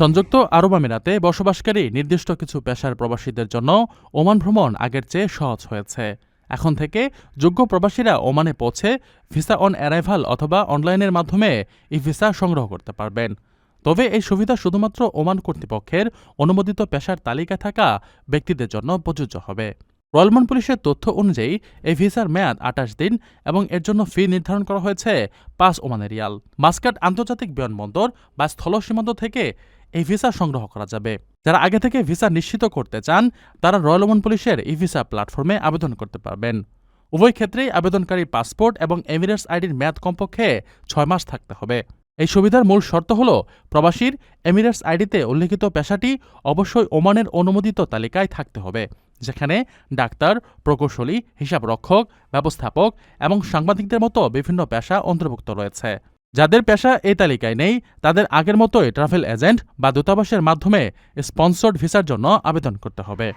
সংযুক্ত আরব আমিরাতে বসবাসকারী নির্দিষ্ট কিছু পেশার প্রবাসীদের জন্য ওমান ভ্রমণ আগের চেয়ে সহজ হয়েছে। এখন থেকে যোগ্য প্রবাসীরা ওমানে পৌঁছে ভিসা অন অ্যারাইভাল অথবা অনলাইনের মাধ্যমে ই ভিসা সংগ্রহ করতে পারবেন। তবে এই সুবিধা শুধুমাত্র ওমান কর্তৃপক্ষের অনুমোদিত পেশার তালিকায় থাকা ব্যক্তিদের জন্য প্রযোজ্য হবে। রয়্যালমন পুলিশের তথ্য অনুযায়ী, এই ভিসার মেয়াদ আটাশ দিন এবং এর জন্য ফি নির্ধারণ করা হয়েছে পাঁচ ওমানে রিয়াল। মাস্কাট আন্তর্জাতিক বিমানবন্দর বা স্থল সীমান্ত থেকে এই ভিসা সংগ্রহ করা যাবে। যারা আগে থেকে ভিসা নিশ্চিত করতে চান, তারা রয়্যাল ওমান পুলিশের ই ভিসা প্ল্যাটফর্মে আবেদন করতে পারবেন। উভয় ক্ষেত্রেই আবেদনকারী পাসপোর্ট এবং এমিরেটস আইডির মেয়াদ কমপক্ষে ছয় মাস থাকতে হবে। এই সুবিধার মূল শর্ত হল, প্রবাসীর এমিরেটস আইডিতে উল্লেখিত পেশাটি অবশ্যই ওমানের অনুমোদিত তালিকায় থাকতে হবে, যেখানে ডাক্তার, প্রকৌশলী, হিসাবরক্ষক, ব্যবস্থাপক এবং সাংবাদিকদের মতো বিভিন্ন পেশা অন্তর্ভুক্ত রয়েছে। যাদের পেশা এই তালিকায় নেই, তাদের আগের মতোই ট্রাভেল এজেন্ট বা দূতাবাসের মাধ্যমে স্পন্সর্ড ভিসার জন্য আবেদন করতে হবে।